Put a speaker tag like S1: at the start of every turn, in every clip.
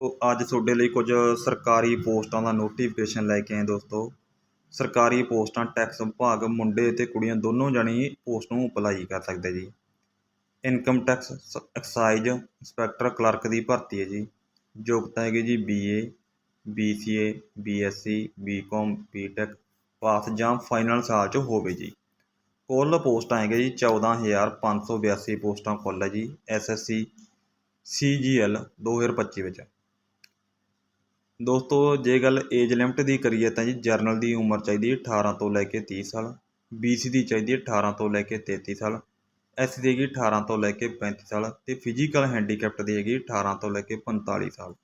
S1: ਉਹ ਅੱਜ ਤੁਹਾਡੇ ਲਈ ਕੁਝ ਸਰਕਾਰੀ ਪੋਸਟਾਂ ਦਾ ਨੋਟੀਫਿਕੇਸ਼ਨ ਲੈ ਕੇ ਆਏ ਦੋਸਤੋ। ਸਰਕਾਰੀ ਪੋਸਟਾਂ ਟੈਕਸ ਵਿਭਾਗ, ਮੁੰਡੇ ਅਤੇ ਕੁੜੀਆਂ ਦੋਨੋਂ ਜਾਣੀ ਪੋਸਟ ਨੂੰ ਅਪਲਾਈ ਕਰ ਸਕਦੇ ਜੀ। Income tax excise inspector clerk ਦੀ ਭਰਤੀ ਹੈ ਜੀ। ਯੋਗਤਾ ਹੈਗੀ ਜੀ BA BCA BSc BCom BTech pass ਜਾਂ ਫਾਈਨਲ ਸਾਲ 'ਚ ਹੋਵੇ ਜੀ। ਕੁੱਲ ਪੋਸਟਾਂ ਹੈਗੇ ਜੀ 14582 ਪੋਸਟਾਂ ਕੁੱਲ ਹੈ ਜੀ। ਐਸਐਸਸੀ ਸੀਜੀਐਲ 2025 ਵਿੱਚ। ਦੋਸਤੋ, ਜੇ ਗੱਲ ਏਜ ਲਿਮਟ ਦੀ ਕਰੀਏ ਤਾਂ ਜੀ ਜਰਨਲ ਦੀ ਉਮਰ ਚਾਹੀਦੀ ਹੈ 18 ਤੋਂ ਲੈ ਕੇ 30 ਸਾਲ ਬੀਸੀ ਦੀ ਚਾਹੀਦੀ ਹੈ 18 ਤੋਂ ਲੈ ਕੇ 33 ਸਾਲ ਐਸ ਦੀ ਹੈਗੀ 18 ਤੋਂ ਲੈ ਕੇ 35 ਸਾਲ ਤੇ ਫਿਜ਼ੀਕਲ ਹੈਂਡੀਕੈਪਟ ਦੀ ਹੈਗੀ 18 ਤੋਂ ਲੈ ਕੇ 45 ਸਾਲ।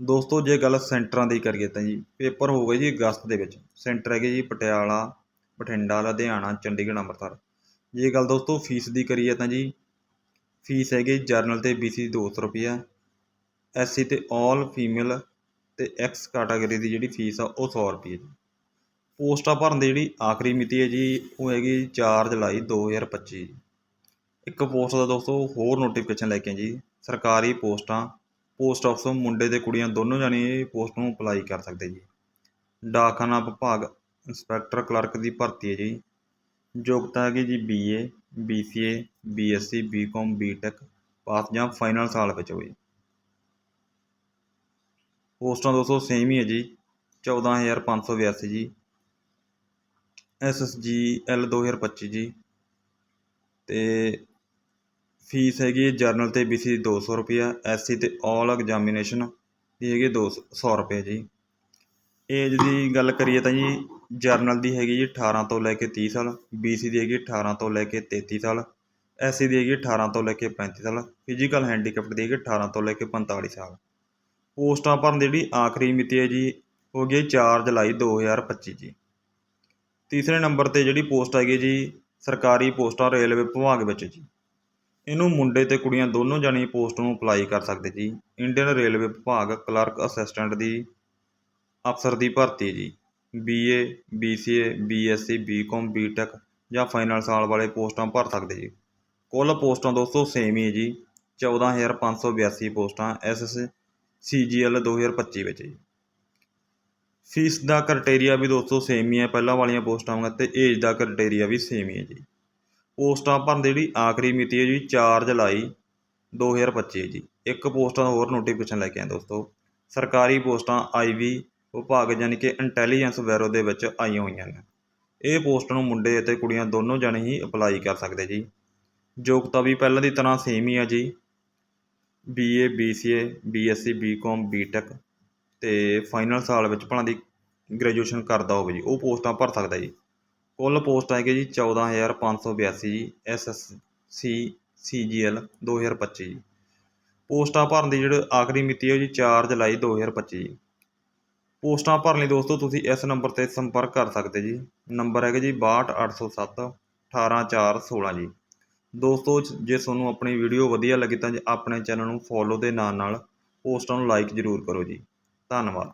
S1: ਦੋਸਤੋ, ਜੇ ਗੱਲ ਸੈਂਟਰਾਂ ਦੀ ਕਰੀਏ ਤਾਂ ਜੀ, ਪੇਪਰ ਹੋ ਗਏ ਜੀ ਅਗਸਤ ਦੇ ਵਿੱਚ। ਸੈਂਟਰ ਹੈਗੇ ਜੀ ਪਟਿਆਲਾ, ਬਠਿੰਡਾ, ਲੁਧਿਆਣਾ, ਚੰਡੀਗੜ੍ਹ, ਅੰਮ੍ਰਿਤਸਰ। ਜੇ ਗੱਲ ਦੋਸਤੋ ਫੀਸ ਦੀ ਕਰੀਏ ਤਾਂ ਜੀ, ਫੀਸ ਹੈਗੀ ਜਰਨਲ ਤੇ ਬੀਸੀ 200 ਰੁਪਈਆ ਐਸਸੀ ਤੇ ਆਲ ਫੀਮੇਲ ਅਤੇ ਐਕਸ ਕੈਟਾਗਰੀ ਦੀ ਜਿਹੜੀ ਫੀਸ ਆ ਉਹ ਸੌ ਰੁਪਏ ਜੀ। ਪੋਸਟਾਂ ਭਰਨ ਦੀ ਜਿਹੜੀ ਆਖਰੀ ਮਿਤੀ ਹੈ ਜੀ, ਉਹ ਹੈਗੀ ਚਾਰ ਜੁਲਾਈ 2025 ਇੱਕ ਪੋਸਟ ਦਾ ਦੋਸਤੋ ਹੋਰ ਨੋਟੀਫਿਕੇਸ਼ਨ ਲੈ ਕੇ ਜੀ। ਸਰਕਾਰੀ ਪੋਸਟਾਂ ਪੋਸਟ ਆਫਿਸ ਮੁੰਡੇ ਤੇ ਕੁੜੀਆਂ ਦੋਨੋਂ ਜਾਣੇ ਪੋਸਟ ਨੂੰ ਅਪਲਾਈ ਕਰ ਸਕਦੇ ਜੀ। ਡਾਕਖਾਨਾ ਵਿਭਾਗ ਇੰਸਪੈਕਟਰ ਕਲਰਕ ਦੀ ਭਰਤੀ ਹੈ ਜੀ। ਯੋਗਤਾ ਹੈਗੀ ਜੀ BA BCA BSc BCom BTech pass ਜਾਂ ਫਾਈਨਲ ਸਾਲ ਵਿੱਚ ਹੋਵੇ ਪੋਸਟਾਂ ਦੋਸਤੋ ਸੇਮ ਹੀ ਹੈ ਜੀ। 14582 ਜੀ। ਐਸਐਸਜੀ ਐਲ 2025 ਜੀ। ਤੇ ਫੀਸ ਹੈਗੀ ਹੈ ਜਰਨਲ ਤੇ ਬੀਸੀ 200 ਰੁਪਿਆ ਐਸਸੀ ਤੇ ਆਲ ਐਗਜ਼ਾਮੀਨੇਸ਼ਨ ਦੀ ਹੈਗੀ 200 ਰੁਪਏ ਜੀ। ਏਜ ਦੀ ਗੱਲ ਕਰੀਏ ਤਾਂ ਜੀ, ਜਰਨਲ ਦੀ ਹੈਗੀ ਜੀ 18 ਤੋਂ ਲੈ ਕੇ 30 ਸਾਲ ਬੀਸੀ ਦੀ ਹੈਗੀ 18 ਤੋਂ ਲੈ ਕੇ 33 ਸਾਲ ਐਸਸੀ ਦੀ ਹੈਗੀ 18 ਤੋਂ ਲੈ ਕੇ 35 ਸਾਲ ਫਿਜ਼ੀਕਲ ਹੈਂਡੀਕੈਪਟ ਦੀ ਹੈਗੀ 18 ਤੋਂ ਲੈ ਕੇ 45 ਸਾਲ। ਪੋਸਟਾਂ ਭਰਨ ਦੀ ਜਿਹੜੀ ਆਖਰੀ ਮਿਤੀ ਹੈ ਜੀ ਹੋ ਗਈ 4 ਜੁਲਾਈ 2025 ਜੀ। ਤੀਸਰੇ ਨੰਬਰ ਤੇ ਜਿਹੜੀ ਪੋਸਟ ਹੈਗੀ ਜੀ, ਸਰਕਾਰੀ ਪੋਸਟਾਂ ਰੇਲਵੇ ਵਿਭਾਗ ਵਿੱਚ ਜੀ। ਇਹਨੂੰ ਮੁੰਡੇ ਤੇ ਕੁੜੀਆਂ ਦੋਨੋਂ ਜਾਣੀ ਪੋਸਟ ਨੂੰ ਅਪਲਾਈ ਕਰ ਸਕਦੇ ਜੀ। ਇੰਡੀਅਨ ਰੇਲਵੇ ਵਿਭਾਗ ਕਲਰਕ ਅਸਿਸਟੈਂਟ ਦੀ ਅਫਸਰ ਦੀ ਭਰਤੀ ਹੈ ਜੀ BA BCA BSc BCom BTech ਜਾਂ ਫਾਈਨਲ ਸਾਲ ਵਾਲੇ ਪੋਸਟਾਂ ਭਰ ਸਕਦੇ ਜੀ। ਕੁੱਲ ਪੋਸਟਾਂ ਦੋਸਤੋ ਸੇਮ ਹੀ ਹੈ ਜੀ। 14582 ਪੋਸਟਾਂ ਐਸਐਸ ਸੀਜੀਐਲ 2025 ਵਿੱਚ ਜੀ। ਫੀਸ ਦਾ ਕ੍ਰਾਈਟੇਰੀਆ ਵੀ ਦੋਸਤੋ ਸੇਮ ਹੀ ਹੈ, ਪਹਿਲਾਂ ਵਾਲੀਆਂ ਪੋਸਟਾਂ ਵਾਂਗ ਤੇ ਏਜ ਦਾ ਕ੍ਰਾਈਟੇਰੀਆ ਵੀ ਸੇਮ ਹੀ ਹੈ ਜੀ। ਪੋਸਟਾਂ ਭਰਨ ਦੀ ਜਿਹੜੀ ਆਖਰੀ ਮਿਤੀ ਹੈ ਜੀ 4 ਜੁਲਾਈ 2025 ਹੈ ਜੀ। ਇੱਕ ਪੋਸਟਾਂ ਦਾ ਹੋਰ ਨੋਟੀਫਿਕੇਸ਼ਨ ਲੈ ਕੇ ਆਏ ਦੋਸਤੋ। ਸਰਕਾਰੀ ਪੋਸਟਾਂ ਆਈਵੀ ਵਿਭਾਗ ਯਾਨੀ ਕਿ ਇੰਟੈਲੀਜੈਂਸ ਬਿਊਰੋ ਦੇ ਵਿੱਚ ਆਈਆਂ ਹੋਈਆਂ ਨੇ। ਇਹ ਪੋਸਟ ਨੂੰ ਮੁੰਡੇ ਅਤੇ ਕੁੜੀਆਂ ਦੋਨੋਂ ਜਣੇ ਹੀ ਅਪਲਾਈ ਕਰ ਸਕਦੇ ਜੀ। ਯੋਗਤਾ ਵੀ ਪਹਿਲਾਂ ਦੀ ਤਰ੍ਹਾਂ ਸੇਮ ਹੀ ਆ ਜੀ। B A B C A B S C B BSc B tech ਅਤੇ ਫਾਈਨਲ ਸਾਲ ਵਿੱਚ ਭਲਾ ਦੀ ਗ੍ਰੈਜੂਏਸ਼ਨ ਕਰਦਾ ਹੋਵੇ ਜੀ, ਉਹ ਪੋਸਟਾਂ ਭਰ ਸਕਦਾ ਜੀ। ਕੁੱਲ ਪੋਸਟ ਹੈਗੇ ਜੀ 14582 ਜੀ ਐਸਐਸਸੀ ਸੀਜੀਐਲ 2025 ਜੀ। ਪੋਸਟਾਂ ਭਰਨ ਦੀ ਜਿਹੜੀ ਆਖਰੀ ਮਿਤੀ ਹੈ ਜੀ 4 ਜੁਲਾਈ 2025 ਜੀ। ਪੋਸਟਾਂ ਭਰਨ ਲਈ ਦੋਸਤੋ ਤੁਸੀਂ ਇਸ ਨੰਬਰ ਤੇ ਸੰਪਰਕ ਕਰ ਸਕਦੇ ਜੀ। ਨੰਬਰ ਹੈਗਾ ਜੀ 62807 18416 ਜੀ। ਦੋਸਤੋ, ਜੇ ਤੁਹਾਨੂੰ ਆਪਣੀ ਵੀਡੀਓ ਵਧੀਆ ਲੱਗੀ ਤਾਂ ਆਪਣੇ ਚੈਨਲ ਨੂੰ ਫੋਲੋ ਦੇ ਨਾਲ ਨਾਲ ਪੋਸਟਾਂ ਨੂੰ ਲਾਈਕ ਜ਼ਰੂਰ ਕਰੋ ਜੀ। ਧੰਨਵਾਦ।